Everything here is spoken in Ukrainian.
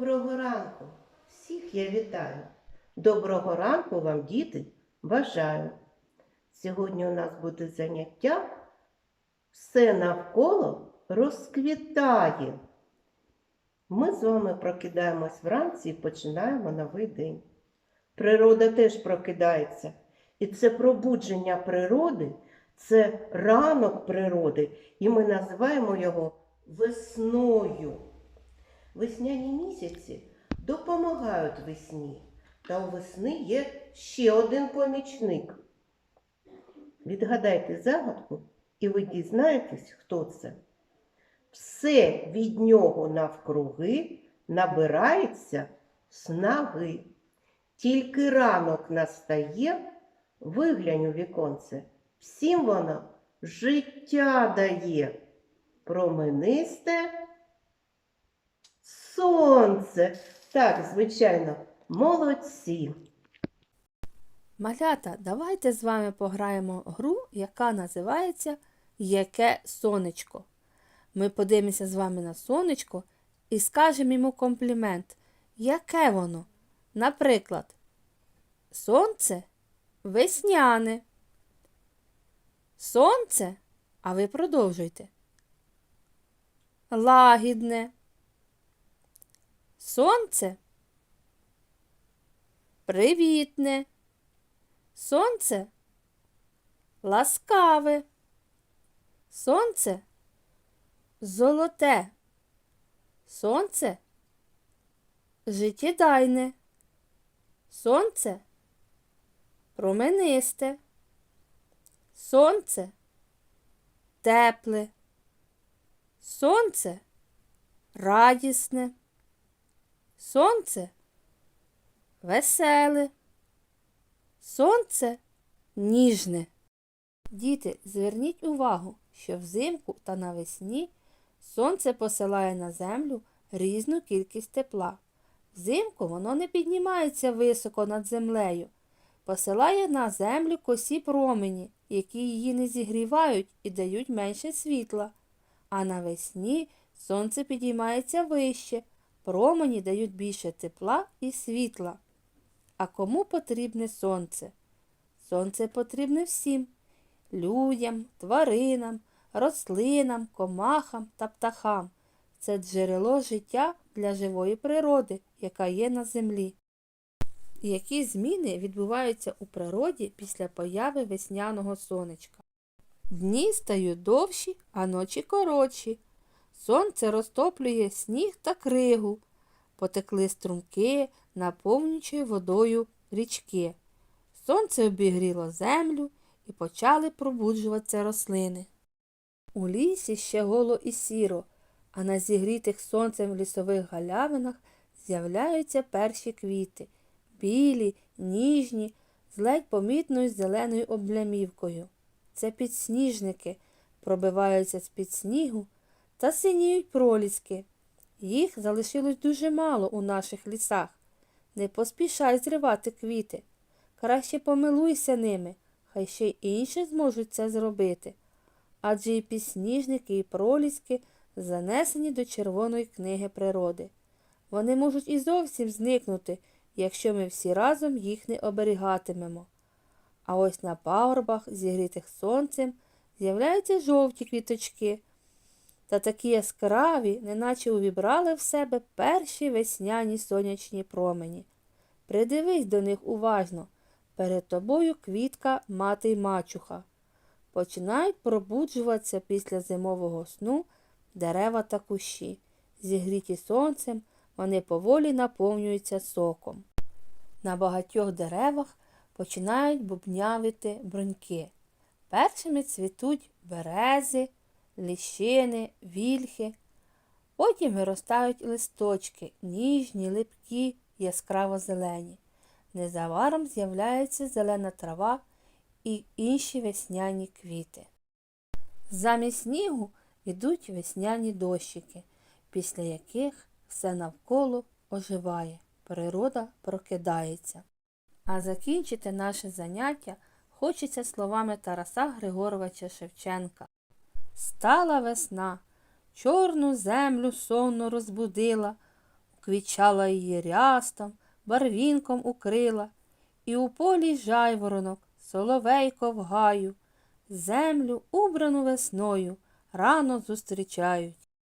Доброго ранку! Всіх я вітаю. Доброго ранку вам, діти, бажаю. Сьогодні у нас буде заняття. Все навколо розквітає. Ми з вами прокидаємось вранці і починаємо новий день. Природа теж прокидається. І це пробудження природи, це ранок природи, і ми називаємо його весною. Весняні місяці допомагають весні, та у весни є ще один помічник. Відгадайте загадку, і ви дізнаєтесь, хто це. Все від нього навкруги набирається снаги. Тільки ранок настає, виглянь у віконце, всім воно життя дає. Променисте сонце. Так, звичайно, молодці. Малята, давайте з вами пограємо гру, яка називається Яке сонечко. Ми подивимося з вами на сонечко і скажемо йому комплімент. Яке воно? Наприклад, сонце весняне. Сонце, а ви продовжуйте. Лагідне. Сонце привітне. Сонце ласкаве. Сонце золоте. Сонце життєдайне. Сонце променисте. Сонце тепле. Сонце радісне. Сонце веселе. Сонце ніжне. Діти, зверніть увагу, що взимку та навесні сонце посилає на землю різну кількість тепла. Взимку воно не піднімається високо над землею, посилає на землю косі промені, які її не зігрівають і дають менше світла. А навесні сонце підіймається вище, промені дають більше тепла і світла. А кому потрібне сонце? Сонце потрібне всім людям, тваринам, рослинам, комахам та птахам. Це джерело життя для живої природи, яка є на землі. Які зміни відбуваються у природі після появи весняного сонечка? Дні стають довші, а ночі коротші. Сонце розтоплює сніг та кригу. Потекли струмки, наповнюючи водою річки. Сонце обігріло землю і почали пробуджуватися рослини. У лісі ще голо і сіро, а на зігрітих сонцем лісових галявинах з'являються перші квіти білі, ніжні, з ледь помітною зеленою облямівкою. Це підсніжники пробиваються з-під снігу та синіють проліски. Їх залишилось дуже мало у наших лісах. Не поспішай зривати квіти. Краще помилуйся ними, хай ще й інші зможуть це зробити. Адже і підсніжники, і проліски занесені до Червоної книги природи. Вони можуть і зовсім зникнути, якщо ми всі разом їх не оберігатимемо. А ось на пагорбах, зігрітих сонцем, з'являються жовті квіточки та такі яскраві, неначе увібрали в себе перші весняні сонячні промені. Придивись до них уважно. Перед тобою квітка мати й мачуха. Починають пробуджуватися після зимового сну дерева та кущі. Зігріті сонцем, вони поволі наповнюються соком. На багатьох деревах починають бубнявити бруньки. Першими цвітуть берези, ліщини, вільхи. Потім виростають листочки, ніжні, липкі, яскраво зелені. Незабаром з'являється зелена трава і інші весняні квіти. Замість снігу йдуть весняні дощики, після яких все навколо оживає, природа прокидається. А закінчити наше заняття хочеться словами Тараса Григоровича Шевченка. Стала весна, чорну землю сонно розбудила, Квічала її рястом, барвінком укрила, і у полі жайворонок, соловейко в гаю, землю, убрану весною, рано зустрічають.